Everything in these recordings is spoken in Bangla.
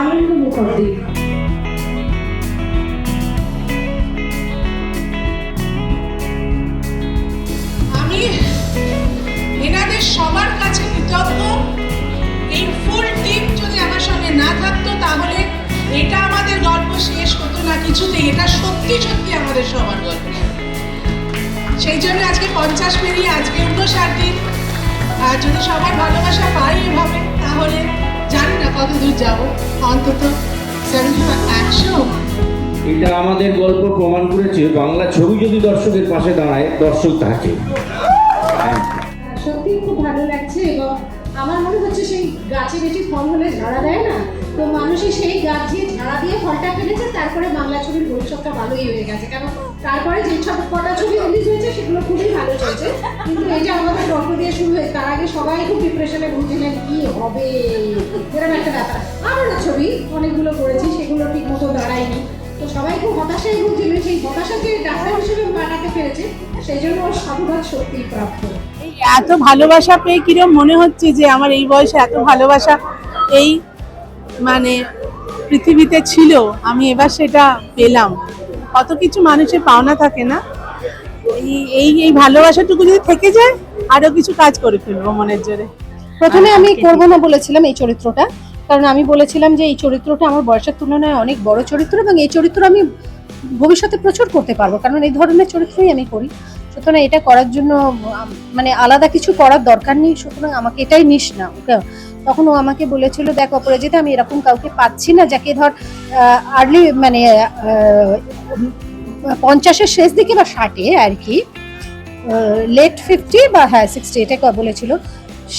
আনন্দ মুখর আমি এনাদের সবার কাছে কৃতজ্ঞ। এই ফুল টিম যদি আমার সঙ্গে না থাকতো, তাহলে এটা আমাদের গল্প শেষ হতো না কিছুতেই। এটা সত্যি সত্যি আমাদের সবার গল্প। সেই জন্য আজকে পঞ্চাশ পেরিয়ে আজকে উনষাট দিন। আর যদি সবার ভালোবাসা পাই এভাবে, তাহলে জানি না কত দূর যাব অন্তত একশো এটা আমাদের গল্প প্রমাণ করেছে বাংলা ছবি যদি দর্শকের পাশে দাঁড়ায় দর্শক থাকে। সত্যি খুব ভালো লাগছে এবং আমার মনে হচ্ছে সেই গাছে বেশি ফল হলে ঝাড়া দেয় না তো মানুষই সেই গাছে ঝাড়া দিয়ে ফলটা ফেলেছে তারপরে বাংলা ছবির ভবিষ্যৎটা ভালোই হয়ে গেছে। কারণ তারপরে যে সব কটা ছবি রিলিজ হয়েছে, সেগুলো খুবই ভালো চলছে। কিন্তু এই যে আমাদের গল্প দিয়ে শুরু হয়েছে তার আগে সবাই খুব ডিপ্রেশনে ভুগছিলেন, কি হবে? এরকম একটা ব্যাপার। আমারও ছবি অনেকগুলো করেছি, সেগুলো ঠিক মতো দাঁড়ায়নি। তো সবাই খুব হতাশায় ভুগছিলেন, সেই হতাশাকে ডাক্তার হিসেবে কাটাতে পেরেছে। সেই জন্য ওর সাধুবাদ সত্যিই প্রাপ্ত এত ভালোবাসা পেয়ে কিরম মনে হচ্ছে যে আমার এই বয়সে এত ভালোবাসা, এই মানে পৃথিবীতে ছিল আমি এবার সেটা পেলাম। কত কিছু মানুষের পাওনা থাকে না। এই এই এই ভালোবাসাটুকু যদি থেকে যায় আরও কিছু কাজ করে ফেলব মনের জোরে। প্রথমে আমি করব না বলেছিলাম এই চরিত্রটা কারণ আমি বলেছিলাম যে এই চরিত্রটা আমার বয়সের তুলনায় অনেক বড় চরিত্র এবং এই চরিত্র আমি ভবিষ্যতে প্রচুর করতে পারব কারণ এই ধরনের চরিত্রই আমি করি। সুতরাং এটা করার জন্য মানে আলাদা কিছু করার দরকার নেই সুতরাং আমাকে এটাই নিস না ওকে? তখন ও আমাকে বলেছিল, দেখ অপরাজিতা, আমি এরকম কাউকে পাচ্ছি না, যাকে ধর আর্লি মানে পঞ্চাশের শেষ দিকে বা ষাটে আর কি লেট ফিফটি বা হ্যাঁ সিক্সটি এটা বলেছিল,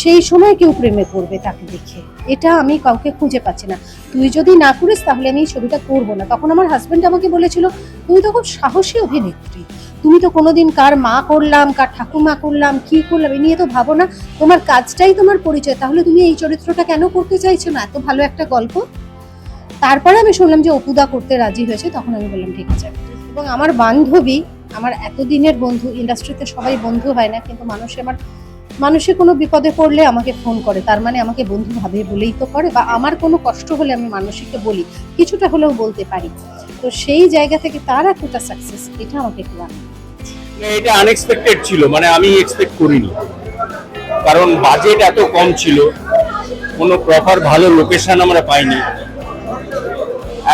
সেই সময় কেউ প্রেমে পড়বে তাকে দেখে। এটা আমি কাউকে খুঁজে পাচ্ছি না। তুই যদি না করিস, তাহলে আমি এই ছবিটা করব না। তখন আমার হাজব্যান্ড আমাকে বলেছিল তুমি তখন সাহসী অভিনেত্রী। তুমি তো কোনোদিন কার মা করলাম, কার ঠাকুমা করলাম, কি করলাম, এ নিয়ে তো ভাবো না। তোমার কাজটাই তোমার পরিচয়। তাহলে তুমি এই চরিত্রটা কেন করতে চাইছো না? এত ভালো একটা গল্প। তারপরে আমি শুনলাম যে অপুদা করতে রাজি হয়েছে। তখন আমি বললাম, ঠিক আছে। এবং আমার বান্ধবী, আমার এতদিনের বন্ধু ইন্ডাস্ট্রিতে সবাই বন্ধু হয় না, কিন্তু মানুষে আমার মানুষে কোনো বিপদে পড়লে আমাকে ফোন করে, তার মানে আমাকে বন্ধু ভাবে বলেই তো করে বা আমার কোনো কষ্ট হলে আমি মানসিককে বলি, কিছুটা হলেও বলতে পারি। তো সেই জায়গা থেকে তার এতটা সাকসেস এটা আমাকে একটু এটা আনএক্সপেক্টেড ছিল মানে আমি এক্সপেক্ট করিনি। কারণ বাজেট এত কম ছিল, কোনো প্রপার ভালো লোকেশন আমরা পাইনি।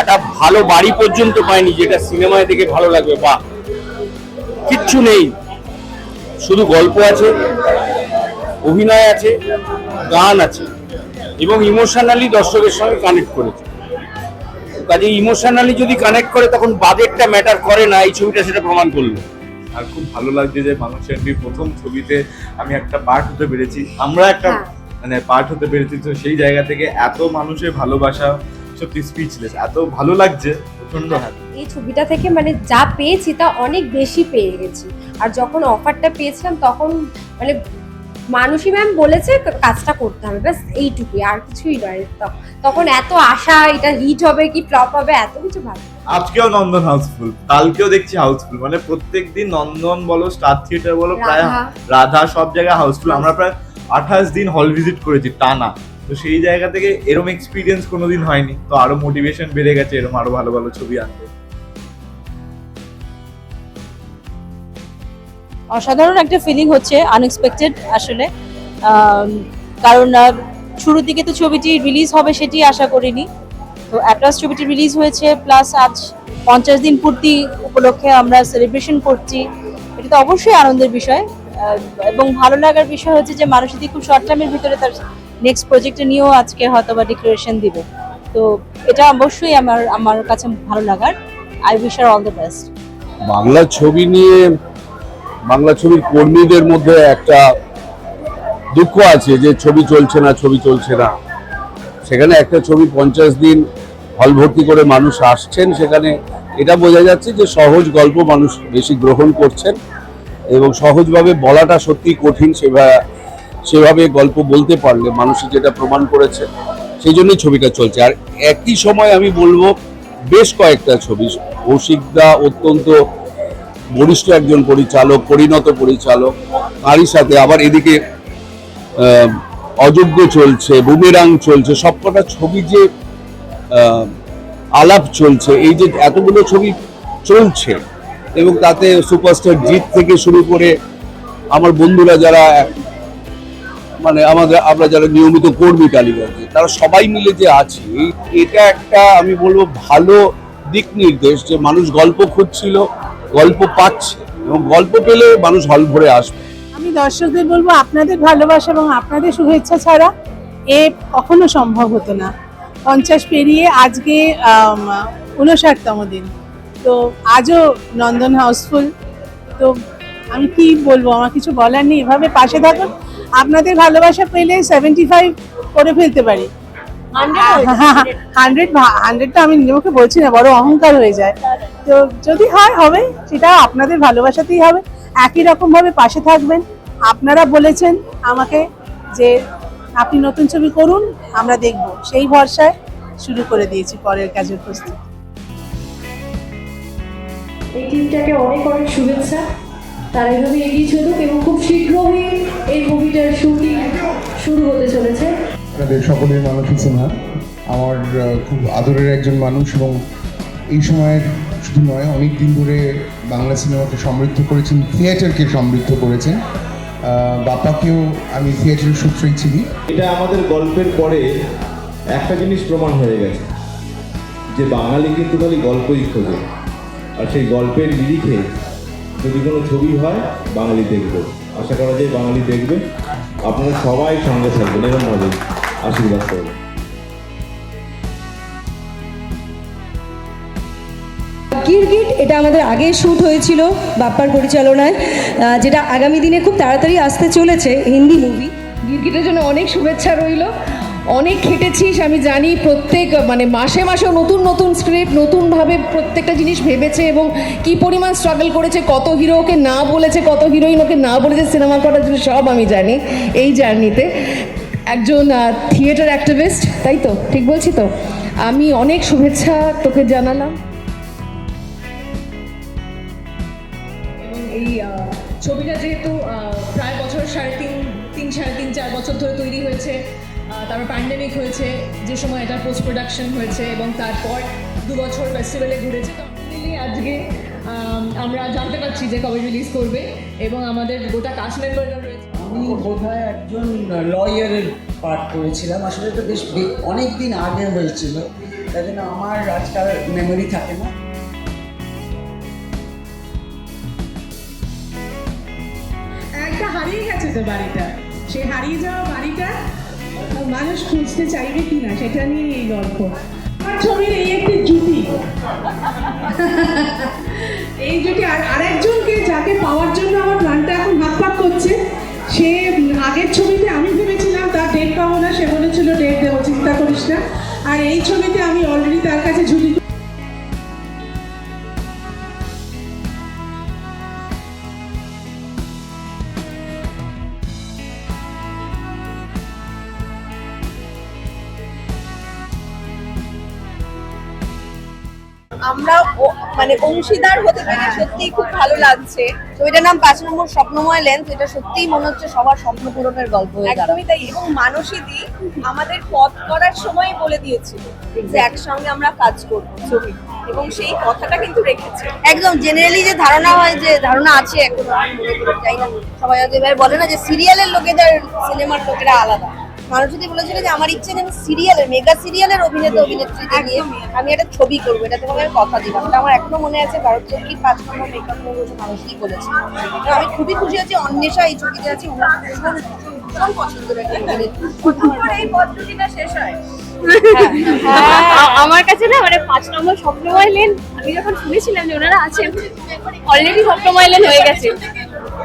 একটা ভালো বাড়ি পর্যন্ত পাইনি, যেটা সিনেমায় দেখে ভালো লাগবে বা কিচ্ছু নেই। শুধু গল্প আছে অভিনয় আছে গান আছে এবং ইমোশনালি দর্শকের সঙ্গে কানেক্ট করেছে। কাজে ইমোশনালি যদি কানেক্ট করে তখন বাজেটটা ম্যাটার করে না এই ছবিটা সেটা প্রমাণ করল। আর খুব ভালো লাগছে যে মানুষের প্রথম ছবিতে আমি একটা পার্ট হতে পেরেছি। আমরা একটা হ্যাঁ। মানে পার্ট হতে পেরেছি তো সেই জায়গা থেকে এত মানুষের ভালোবাসা সত্যি স্পিচলেস এত ভালো লাগছে প্রচণ্ড হ্যাপি এই ছবিটা থেকে মানে যা পেয়েছি তা অনেক বেশি পেয়ে গেছি। আর যখন অফারটা পেয়েছিলাম তখন মানে মানুষই ম্যাম বলেছে কাজটা করতে হবে। ব্যাস এইটুকুই আর কিছুই নয়। তখন এত আশা এটা হিট হবে কি ফ্লপ হবে এত কিছু ভালো আজকেও নন্দন হাউসফুল কালকেও দেখছি হাউসফুল মানে প্রত্যেক দিন নন্দন বলো স্টার থিয়েটার বলো প্রায় রাধা। রাধা সব জায়গায় হাউসফুল আমরা প্রায় আঠাশ দিন হল ভিজিট করেছি টানা। তো সেই জায়গা থেকে এরম এক্সপিরিয়েন্স কোনোদিন হয়নি। তো আরও মোটিভেশন বেড়ে গেছে এরম আরও ভালো ভালো ছবি আনতে। অসাধারণ একটা ফিলিং হচ্ছে আনএক্সপেক্টেড আসলে। কারণ শুরুর দিকে তো ছবিটি রিলিজ হবে সেটি আশা করিনি। তো অ্যাটলাস ছবিটি রিলিজ হয়েছে প্লাস আজ পঞ্চাশ দিন পূর্তি উপলক্ষে আমরা সেলিব্রেশন করছি। এটা তো অবশ্যই আনন্দের বিষয়। এবং ভালো লাগার বিষয় হচ্ছে যে মানুষ যদি খুব শর্ট টাইমের ভিতরে তার নেক্সট প্রজেক্টে নিয়েও আজকে হয়তো বা ডিক্লারেশন দিবে। তো এটা অবশ্যই আমার আমার কাছে ভালো লাগার। I wish R all the best Bangla ছবি নিয়ে বাংলা ছবির কর্মীদের মধ্যে একটা দুঃখ আছে যে ছবি চলছে না, ছবি চলছে না। সেখানে একটা ছবি পঞ্চাশ দিন হল ভর্তি করে মানুষ আসছেন সেখানে। এটা বোঝা যাচ্ছে যে সহজ গল্প মানুষ বেশি গ্রহণ করছেন এবং সহজভাবে বলাটা সত্যি কঠিন সেভাবে সেভাবে গল্প বলতে পারলে মানুষ যেটা প্রমাণ করেছে, সেই জন্যই ছবিটা চলছে। আর একই সময় আমি বলব, বেশ কয়েকটা ছবি কৌশিকদা অত্যন্ত বরিষ্ঠ একজন পরিচালক, পরিণত পরিচালক, তারই সাথে আবার এদিকে অযোগ্য চলছে, বুমেরাং চলছে, সবকটা ছবি যে আলাপ চলছে, এই যে এতগুলো ছবি চলছে, এবং তাতে সুপারস্টার জিৎ থেকে শুরু করে আমার বন্ধুরা যারা মানে আমাদের, আমরা যারা নিয়মিত কর্মী টালিগঞ্জে তারা সবাই মিলে যে আছি এটা একটা, আমি বলব, ভালো দিক নির্দেশ যে মানুষ গল্প খুঁজছিল গল্প পাচ্ছে এবং গল্প পেলে মানুষ হল ভরে আসবে। আমি দর্শকদের বলব, আপনাদের ভালোবাসা এবং আপনাদের শুভেচ্ছা ছাড়া এ কখনো সম্ভব হতো না। পঞ্চাশ পেরিয়ে আজকে উনষাটতম দিন। তো আজও নন্দন হাউসফুল। তো আমি কি বলব, আমার কিছু বলার নেই, এভাবে পাশে থাকুন। আপনাদের ভালোবাসা পেলে সেভেন্টি ফাইভ করে ফেলতে পারি। হান্ড্রেড হান্ড্রেড তো আমি নিজেকে বলছি না বড় অহংকার হয়ে যায়। তো যদি হয় হবে। সেটা আপনাদের ভালোবাসাতেই হবে। একই রকম ভাবে পাশে থাকবেন। আপনারা বলেছেন আমাকে যে আপনি নতুন ছবি করুন আমরা দেখব। সেই ভরসায় শুরু করে দিয়েছি পরের কাজের প্রস্তুতি। এই টিমটাকে অনেক অনেক শুভেচ্ছা। তারা এইভাবে এগিয়ে চলুক এবং খুব শীঘ্রই এই মুভিটার শুটিং শুরু হতে চলেছে। আপনাদের সকলের মানসী সিনহা আমার খুব আদরের একজন মানুষ এবং এই সময়ের শুধু নয় অনেক দিন ধরে বাংলা সিনেমাকে সমৃদ্ধ করেছেন থিয়েটারকে সমৃদ্ধ করেছেন। আহ, বাপ্পাকেও আমি থিয়েটারের সূত্রেই চিনি। এটা আমাদের গল্পের পরে একটা জিনিস প্রমাণ হয়ে গেছে যে বাঙালি কিন্তু খালি গল্পই খোঁজে। আর সেই গল্পের নিরিখে যদি কোনো ছবি হয় বাঙালি দেখবে। আশা করা যায় বাঙালি দেখবে। আপনারা সবাই সঙ্গে থাকবেন এরকম ভাবে আশীর্বাদ করবেন গিরগিট এটা আমাদের আগে শ্যুট হয়েছিল বাপ্পার পরিচালনায় যেটা আগামী দিনে খুব তাড়াতাড়ি আসতে চলেছে, হিন্দি মুভি গিরগিটের জন্য অনেক শুভেচ্ছা রইল। অনেক খেটেছিস, আমি জানি প্রত্যেক মানে মাসে মাসে নতুন নতুন স্ক্রিপ্ট নতুনভাবে প্রত্যেকটা জিনিস ভেবেছে এবং কি পরিমাণ স্ট্রাগল করেছে, কত হিরো ওকে না বলেছে, কত হিরোইন ওকে না বলেছে সিনেমা করার জন্য সব আমি জানি, এই জার্নিতে একজন থিয়েটার অ্যাক্টিভিস্ট তাই তো? ঠিক বলছি তো? আমি অনেক শুভেচ্ছা তোকে জানালাম। এবং এই ছবিটা যেহেতু প্রায় বছর সাড়ে তিন তিন, সাড়ে তিন, চার বছর ধরে তৈরি হয়েছে তারপর প্যান্ডেমিক হয়েছে, যে সময় এটা পোস্ট প্রোডাকশন হয়েছে এবং তারপর দু বছর ফেস্টিভ্যালে ঘুরেছে, তো আজকে আমরা জানতে পারছি যে কবে রিলিজ করবে এবং আমাদের গোটা কাস্ট মেম্বাররা আমি বোধহয় একজন লয়ারের পাঠ করেছিলাম। আসলে তো বেশ অনেক দিন আগে হয়েছিল। তাই জন্য আমার আজকাল মেমোরি থাকে না। একটা হারিয়ে গেছে তো বাড়িটা। সেই হারিয়ে যাওয়া বাড়িটা মানুষ খুঁজতে চাইবে কি না সেটা নিয়ে এই গল্প। ছবির এই একটি জুটি। এই জুটি আর আরেকজনকে যাকে পাওয়ার জন্য আমার প্ল্যানটা এখন পাক করছে সে আগের ছবিতে আমি ভেবেছিলাম তার ডেট পাবো না সে বলেছিল ডেট দেবো চিন্তা করিস না। আর এই ছবিতে আমি অলরেডি তার কাছে ঝুলি আমরা মানে অংশীদার হতে পেরে সত্যি খুব ভালো লাগছে। ছবিটার নাম পাঁচ নম্বর স্বপ্নময় লেন্স এটা সত্যিই মনে হচ্ছে সবার স্বপ্ন পূরণের গল্প একদমই তাই এবং মানসীদি আমাদের পথ করার সময় বলে দিয়েছিল যে একসঙ্গে আমরা কাজ করব। ছবি এবং সেই কথাটা কিন্তু রেখেছে। একদম জেনারেলি যে ধারণা হয় যে ধারণা আছে এখন আমি মনে করি যাই না সবাই এবার বলে না যে সিরিয়ালের লোকেদের সিনেমার লোকেরা আলাদা। মানুষদি বলেছিল যে আমার ইচ্ছে যে আমি সিরিয়ালের মেগা সিরিয়ালের অভিনেতা অভিনেত্রীকে নিয়ে আমি একটা ছবি করব এটা তোমাকে আমি কথা দিলাম। এটা আমার এখনও মনে আছে ভারত চৌকির পাঁচ নম্বর মেকআপ বসে মানুষই বলেছে তো আমি খুবই খুশি আছি অন্বেষা এই ছবিতে আছে ভীষণ ভীষণ পছন্দের একটা এই পদ্ধতিটা শেষ হয়? আমার কাছে না মানে পাঁচ নম্বর স্বপ্নময় লেন আমি যখন শুনেছিলাম যে ওনারা আছেন অলরেডি স্বপ্নময় লেন হয়ে গেছে।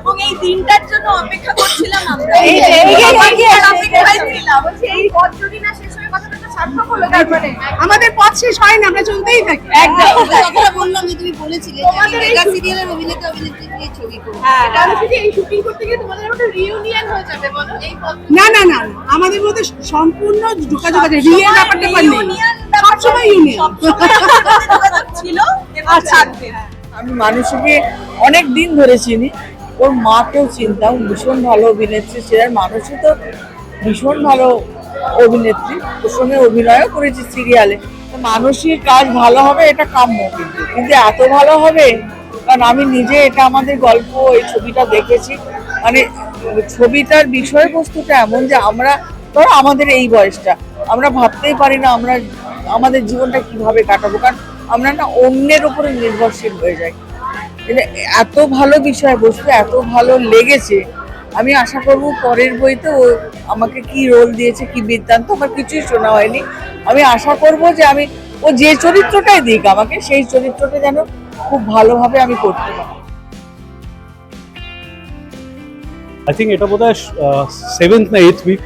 এবং এই দিনটার জন্য অপেক্ষা করছিলাম আমরা। এই যে, এই যে, এই যে, অপেক্ষায় ছিলাম। বলছি এই পথ যদি না শেষ হয়ে কথাটা সার্থক হলো তারপরে আমাদের পথ শেষ হয় না আমরা চলতেই থাকি। একদম। কথাটা বললাম যে তুমি বলেছিলে মেগা সিরিয়ালের অভিনেতা অভিনেত্রী নিয়ে ছবি করব তাহলে যদি এই শুটিং করতে গিয়ে তোমাদের একটা রিউনিয়ন হয়ে যাবে বলো এই না না না। আমাদের মধ্যে সম্পূর্ণ যোগাযোগ আছে রিয়েল ব্যাপারটা পার ইউনিয়ন ছিল এবং থাকবে। আমি মানুষকে অনেক দিন ধরে চিনি ওর মাকেও চিনতাম ভীষণ ভালো অভিনেত্রী ছিলেন মানুষই তো ভীষণ ভালো অভিনেত্রী। ওর সঙ্গে অভিনয়ও করেছি সিরিয়ালে। মানুষের কাজ ভালো হবে, এটা কাম্য। কিন্তু কিন্তু এত ভালো হবে, কারণ আমি নিজে এটা আমাদের গল্প, এই ছবিটা দেখেছি। মানে ছবিটার বিষয়বস্তুটা এমন যে আমরা, ধরো আমাদের এই বয়সটা, আমরা ভাবতেই পারি না আমরা, আমাদের জীবনটা কীভাবে কাটাবো। কারণ আমরা না অন্যের উপরে নির্ভরশীল হয়ে যাই। কিন্তু এত ভালো বিষয় বিষয়বস্তু, এত ভালো লেগেছে। আমি আশা করব পরের বইতে ও আমাকে কি রোল দিয়েছে, কি বৃত্তান্ত, আমার কিছুই শোনা হয়নি। আমি আশা করব যে আমি, ও যে চরিত্রটাই দিক আমাকে, সেই চরিত্রটা যেন খুব ভালোভাবে আমি করতে পারি। আই থিঙ্ক এটা বোধ হয় সেভেন্থ না এইথ উইক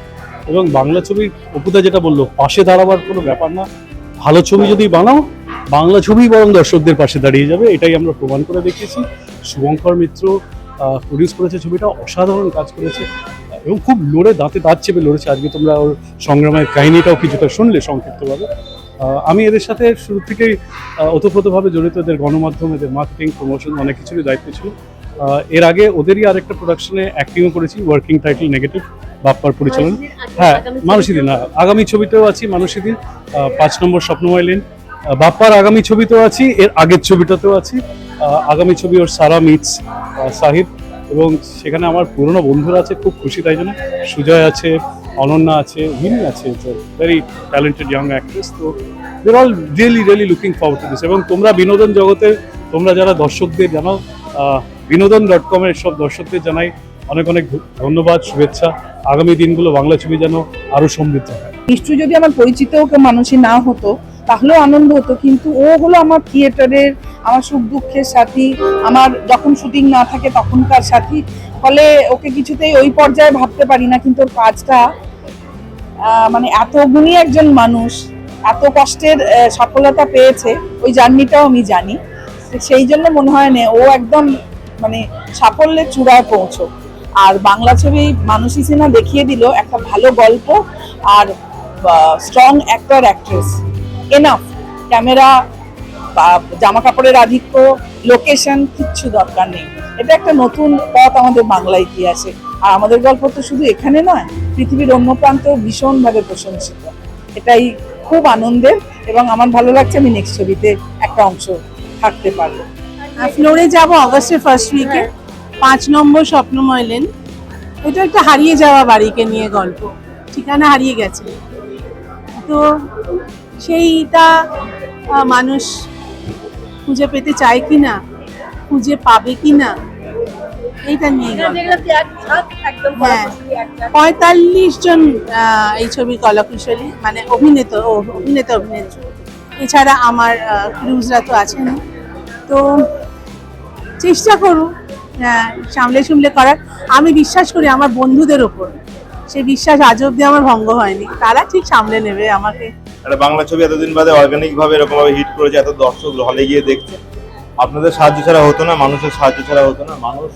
এবং বাংলা ছবির অপুদা যেটা বলল পাশে দাঁড়াবার কোনো ব্যাপার না। ভালো ছবি যদি বানাও বাংলা ছবি বরং দর্শকদের পাশে দাঁড়িয়ে যাবে এটাই আমরা প্রমাণ করে দেখিয়েছি। শুভঙ্কর মিত্র প্রডিউস করেছে ছবিটা অসাধারণ কাজ করেছে এবং খুব লড়ে দাঁতে দাঁত চেপে লড়েছে। আজকে তোমরা ওর সংগ্রামের কাহিনীটাও কিছুটা শুনলে সংক্ষিপ্তভাবে। আমি এদের সাথে শুরু থেকেই ওতপ্রোতভাবে জড়িত এদের গণমাধ্যম এদের মার্কেটিং প্রমোশন অনেক কিছুরই দায়িত্ব ছিল। এর আগে ওদেরই আরেকটা প্রোডাকশনে অ্যাক্টিংও করেছি ওয়ার্কিং টাইটেল নেগেটিভ বাপ্পার পরিচালনা। হ্যাঁ মানুষই দিন আগামী ছবিতেও আছি মানুষই দিন। পাঁচ নম্বর স্বপ্নময় লেন বাপ্পার আগামী ছবিতেও আছি, এর আগের ছবিটাতেও আছি। আগামী ছবি ওর সারা মিটস সাহিব। এবং সেখানে আমার পুরনো বন্ধুরা আছে, খুব খুশি তাই জন্য। সুজয় আছে, অনন্যা আছে মিনি আছে ভেরি ট্যালেন্টেড ইয়াং অ্যাক্ট্রেস তো দের all really really looking forward to this এবং তোমরা বিনোদন জগতে, তোমরা যারা দর্শকদের জানাও বিনোদন ডট কমের সব দর্শকদের জানাই অনেক অনেক ধন্যবাদ, শুভেচ্ছা। আগামী দিনগুলো বাংলা ছবি যেন আরও সমৃদ্ধ হয়। নিশ্চয়ই যদি আমার পরিচিত মানুষই না হতো তাহলেও আনন্দ হতো, কিন্তু ও হলো আমার থিয়েটারের, আমার সুখ দুঃখের সাথী, আমার যখন শুটিং না থাকে তখনকার সাথী। ফলে ওকে কিছুতেই ওই পর্যায়ে ভাবতে পারি না, কিন্তু ওর কাজটা মানে এত গুণী একজন মানুষ, এত কষ্টের সফলতা পেয়েছে, ওই জার্নিটাও আমি জানি। সেই জন্য মনে হয় না, ও একদম মানে সাফল্যের চূড়ায় পৌঁছো আর বাংলা ছবি মানুষই সিনেমা দেখিয়ে দিল একটা ভালো গল্প, আর strong actor actress enough camera জামা কাপড়ের আধিক্য লোকেশন কিচ্ছু দরকার নেই। এটা একটা নতুন পথ আমাদের বাংলা ইতিহাসে আর আমাদের গল্প তো শুধু এখানে নয়, পৃথিবীর অন্য প্রান্তেও ভীষণভাবে প্রশংসিত। এটাই খুব আনন্দের এবং আমার ভালো লাগছে আমি নেক্সট ছবিতে একটা অংশ থাকতে পারব। ফ্লোরে যাব অগস্টের ফার্স্ট উইকে পাঁচ নম্বর স্বপ্নময় লেন। এটা একটা হারিয়ে যাওয়া বাড়িকে নিয়ে গল্প। ঠিকানা হারিয়ে গেছে। তো সেইটা মানুষ খুঁজে পেতে চায় কি না খুঁজে পাবে কি না এইটা নিয়ে হ্যাঁ। পঁয়তাল্লিশ জন এই ছবির কলাকুশলী মানে অভিনেতা ও অভিনেতা অভিনেত্রী। এছাড়া আমার ক্রুজরা তো আছেন। তো চেষ্টা করুন সামলে সুমলে করার। আমি বিশ্বাস করি আমার বন্ধুদের ওপর। সেই বিশ্বাস আজ অব্দি আমার ভঙ্গ হয়নি। তারা ঠিক সামলে নেবে আমাকে। একটা বাংলা ছবি এতদিন বাদে অর্গানিক ভাবে এরকম ভাবে হিট করেছে এত দর্শক হলে গিয়ে দেখছে। আপনাদের সাহায্য ছাড়া হতো না মানুষের সাহায্য ছাড়া হতো না। মানুষ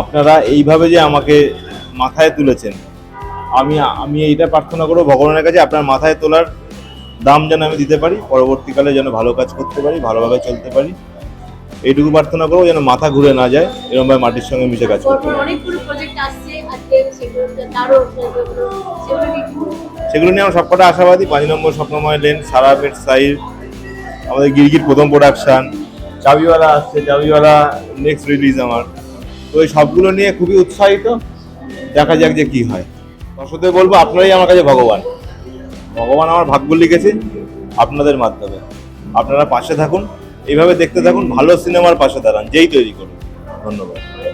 আপনারা এইভাবে যে আমাকে মাথায় তুলেছেন আমি আমি এইটা প্রার্থনা করব ভগবানের কাছে আপনার মাথায় তোলার দাম যেন আমি দিতে পারি পরবর্তীকালে যেন ভালো কাজ করতে পারি ভালোভাবে চলতে পারি। এইটুকু প্রার্থনা করব যেন মাথা ঘুরে না যায় এরকমভাবে মাটির সঙ্গে মিশে কাজ করতে পারি। সেগুলো নিয়ে আমরা সবকটা আশাবাদী। পাঁচ নম্বর স্বপ্নময় লেন, সারা পেট সাইড আমাদের গিরগির প্রথম প্রোডাকশন চাবিওয়ালা আসছে, চাবিওয়ালা নেক্সট রিলিজ আমার। তো এই সবগুলো নিয়ে খুবই উৎসাহিত। দেখা যাক যে কি হয়। দর্শকদের বলব, আপনারাই আমার কাছে ভগবান। ভগবান আমার ভাগ্য লিখেছে আপনাদের মাধ্যমে। আপনারা পাশে থাকুন। এইভাবে দেখতে থাকুন, ভালো সিনেমার পাশে দাঁড়ান। যেই তৈরি করুন। ধন্যবাদ।